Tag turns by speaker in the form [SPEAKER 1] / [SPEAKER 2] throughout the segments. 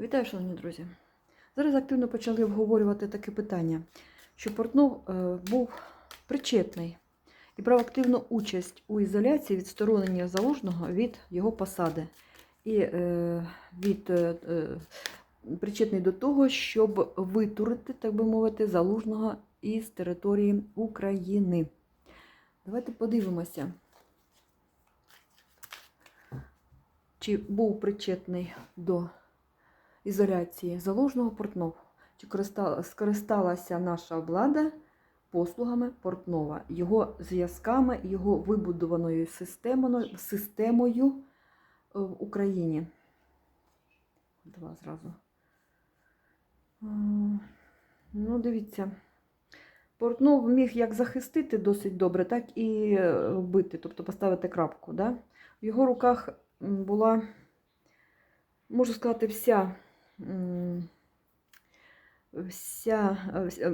[SPEAKER 1] Вітаю, шановні друзі. Зараз активно почали обговорювати таке питання, що Портнов е, був причетний і брав активну участь у ізоляції відсторонення залужного від його посади. І е, від, е, причетний до того, щоб витурити, так би мовити, залужного із території України. Давайте подивимося, чи був причетний до ізоляції залужного Портнов. Чи скористалася наша влада послугами Портнова, його зв'язками, його вибудованою системою, системою е, в Україні? Два зразу. Ну, дивіться. Портнов міг як захистити досить добре, так і е, вбити, тобто поставити крапку. Да? В його руках була, можу сказати, вся, вся е,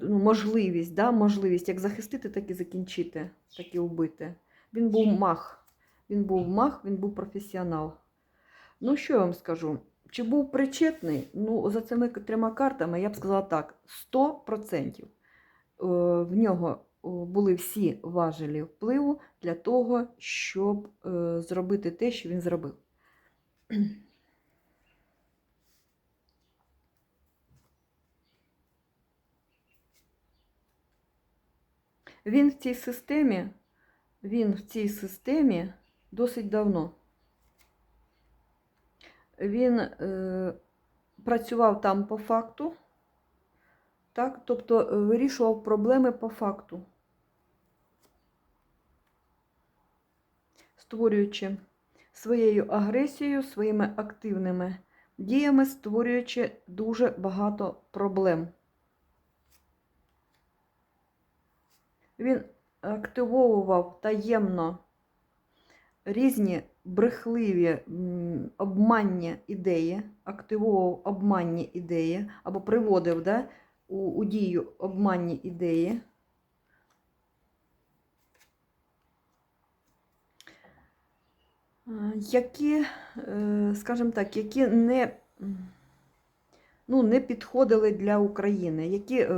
[SPEAKER 1] ну, можливість, да? можливість як захистити, так і закінчити, так і вбити. Він був мах. Він був мах, він був професіонал. Ну, що я вам скажу? Чи був причетний? Ну, за цими трьома картами я б сказала так: 100%. Е, В нього були всі важелі впливу для того, щоб е, зробити те, що він зробив. Він в цій системі, він в цій системі досить давно. Він е, працював там по факту, так? тобто е, вирішував проблеми по факту, створюючи своєю агресією, своїми активними діями, створюючи дуже багато проблем. Він активовував таємно різні брехливі обманні ідеї, активував обманні ідеї або приводив да, у, у дію обманні ідеї. Які, е, скажімо так, які не, ну, не підходили для України, які, е,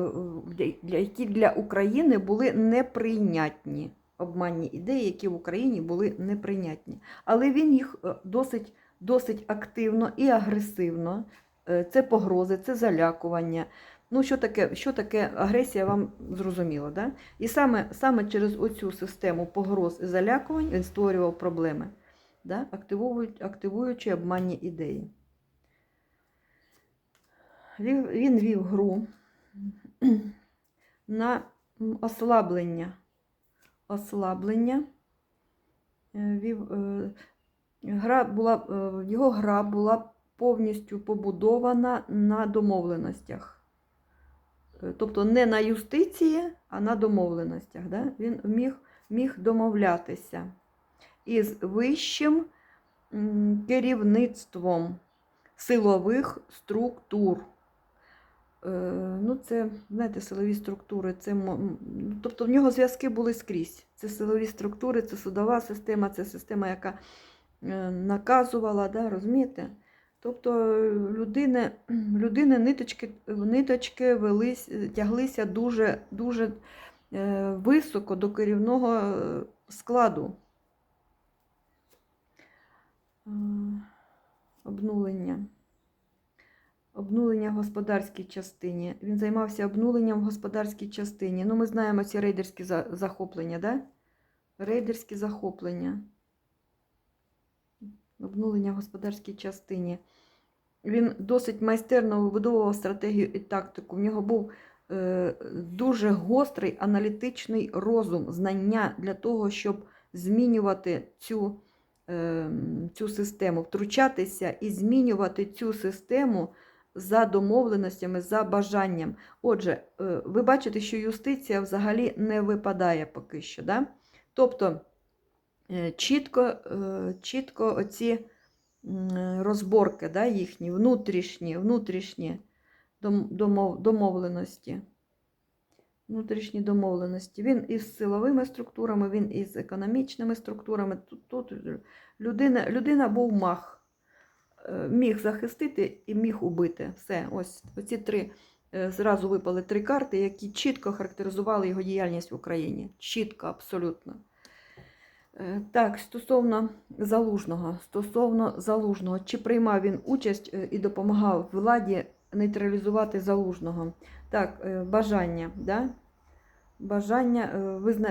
[SPEAKER 1] для, які для України були неприйнятні обманні ідеї, які в Україні були неприйнятні. Але він їх е, досить, досить активно і агресивно. е, Це погрози, це залякування. Ну, що таке, що таке агресія, вам зрозуміло, да? І саме, саме через оцю систему погроз і залякувань він створював проблеми, да? активуючи обманні ідеї. Він, вів гру на ослаблення ослаблення. Е, Вів, е, гра була, е, його гра була повністю побудована на домовленостях. Тобто не на юстиції, а на домовленостях. Да? Він міг, міг домовлятися із вищим керівництвом силових структур. Е, Ну, це, знаєте, силові структури. Це, тобто в нього зв'язки були скрізь. Це силові структури, це судова система, це система, яка е, наказувала, да, розумієте? Тобто е, людини, людини ниточки, ниточки велись, тяглися дуже, дуже е, високо до керівного е, складу. Е, Обнулення обнулення в господарській частині. Він займався обнуленням в господарській частині. Ну, ми знаємо ці рейдерські за- захоплення, да? Рейдерські захоплення. Обнулення в господарській частині. Він досить майстерно вибудовував стратегію і тактику. В нього був е, дуже гострий аналітичний розум, знання для того, щоб змінювати цю, е, цю систему, втручатися і змінювати цю систему за домовленостями, за бажанням. Отже, е, ви бачите, що юстиція взагалі не випадає поки що. Да? Тобто е, чітко, е, чітко оці розборки да, їхні, внутрішні, внутрішні домов- домовленості. Внутрішні домовленості. Він із силовими структурами, він із економічними структурами. Тут, тут людина, людина був мах. Е, міг захистити і міг убити. Все, ось оці три е, зразу випали три карти, які чітко характеризували його діяльність в Україні. Чітко, абсолютно. Е, Так, стосовно залужного, стосовно залужного, чи приймав він участь і допомагав владі нейтралізувати залужного? Так, бажання, да? бажання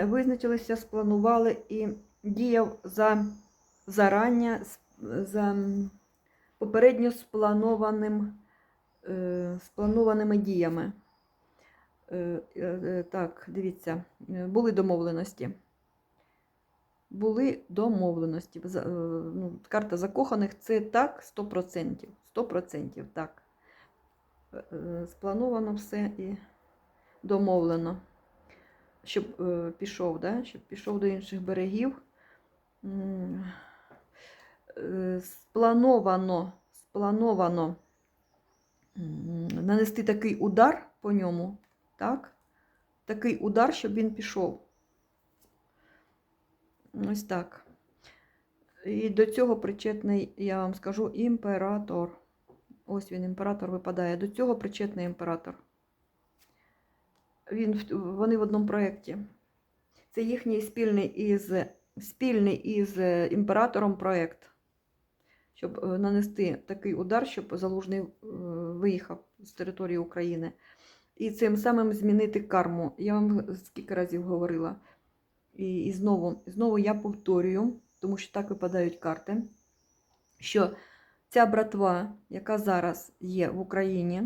[SPEAKER 1] визначилися, спланували і діяв за зарання, за попередньо спланованим, е, спланованими діями. Е, е, Так, дивіться, були домовленості. Були домовленості. Ну, карта закоханих це так 100%. 100% так. Сплановано все і домовлено. Щоб пішов, да? щоб пішов до інших берегів. Е, Сплановано, сплановано нанести такий удар по ньому, так? Такий удар, щоб він пішов. Ось так. І до цього причетний, я вам скажу, імператор. Ось він, імператор випадає. До цього причетний імператор. Він, вони в одному проєкті. Це їхній спільний із, спільний із е, імператором проєкт. Щоб е, нанести такий удар, щоб залужний е, виїхав з території України. І цим самим змінити карму. Я вам скільки разів говорила. І, і знову, знову я повторюю, тому що так випадають карти, що ця братва, яка зараз є в Україні,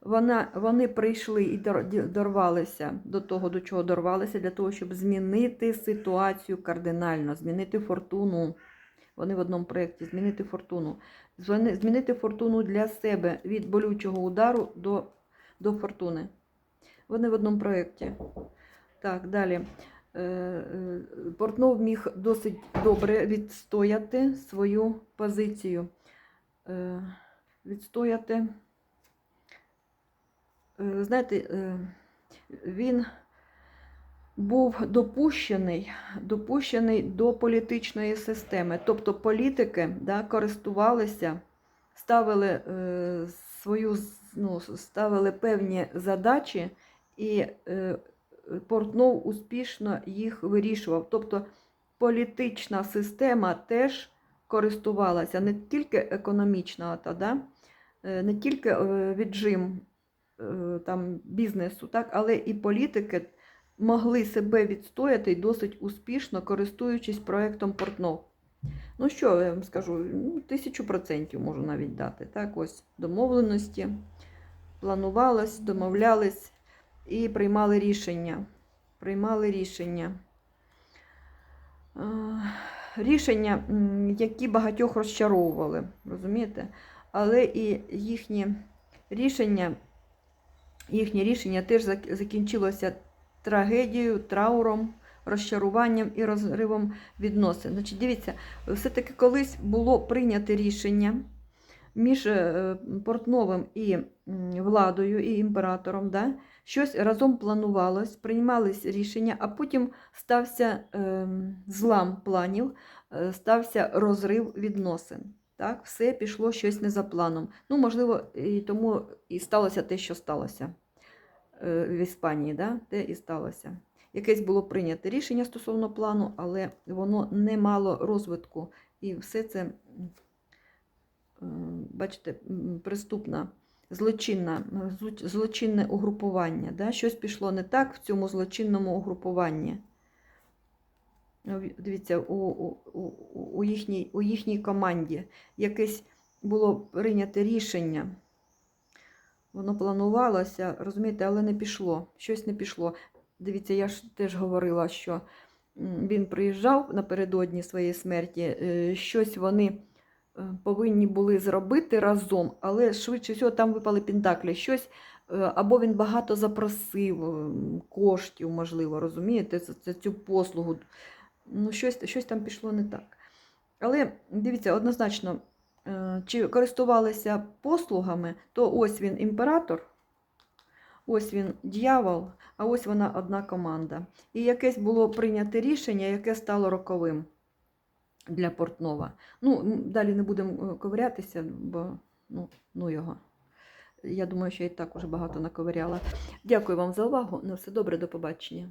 [SPEAKER 1] вона, вони прийшли і дорвалися до того, до чого дорвалися, для того, щоб змінити ситуацію кардинально, змінити фортуну. Вони в одному проєкті змінити фортуну. Змінити фортуну для себе від болючого удару до, до фортуни. Вони в одному проєкті. Так, далі. Е, е, Портнов міг досить добре відстояти свою позицію. Е, Відстояти. Знаєте, він був допущений, допущений до політичної системи. Тобто політики да, користувалися, ставили е, свою ну, ставили певні задачі і е, Портнов успішно їх вирішував. Тобто політична система теж користувалася не тільки економічна, та, да? е, не тільки е, віджим е, там, бізнесу, так? але і політики могли себе відстояти досить успішно, користуючись проектом Портнов. Ну що я вам скажу, ну, тисячу процентів можу навіть дати. Так, ось домовленості, планувалось, домовлялись і приймали рішення. Приймали рішення. Е, Рішення, які багатьох розчаровували, розумієте? Але і їхні рішення, їхнє рішення теж закінчилося трагедією, трауром, розчаруванням і розривом відносин. Значить, дивіться, все-таки колись було прийнято рішення між е, Портновим і владою, і імператором. Да? Щось разом планувалось, приймались рішення, а потім стався е, злам планів, е, стався розрив відносин. Так? Все пішло щось не за планом. Ну, можливо, і тому і сталося те, що сталося в Іспанії, да? те і сталося. Якесь було прийнято рішення стосовно плану, але воно не мало розвитку. І все це, е, бачите, м, преступна, злочинна, е, злочинне угрупування. Да? Щось пішло не так в цьому злочинному угрупуванні. Ну, Дивіться, у, у, у, їхній, у їхній команді якесь було прийнято рішення. Воно планувалося, розумієте, але не пішло. Щось не пішло. Дивіться, я ж теж говорила, що він приїжджав напередодні своєї смерті, е, щось вони е, повинні були зробити разом, але швидше всього там випали пентаклі. Щось е, або він багато запросив коштів, можливо, розумієте, за, цю послугу. Ну, щось, щось там пішло не так. Але дивіться, однозначно, чи користувалися послугами, то ось він імператор, ось він дьявол, а ось вона одна команда. І якесь було прийнято рішення, яке стало роковим. для Портнова. Ну, далі не будемо е, ковирятися, бо ну, ну його. Я думаю, що я і так уже багато наковиряла. Дякую вам за увагу. На все добре, до побачення.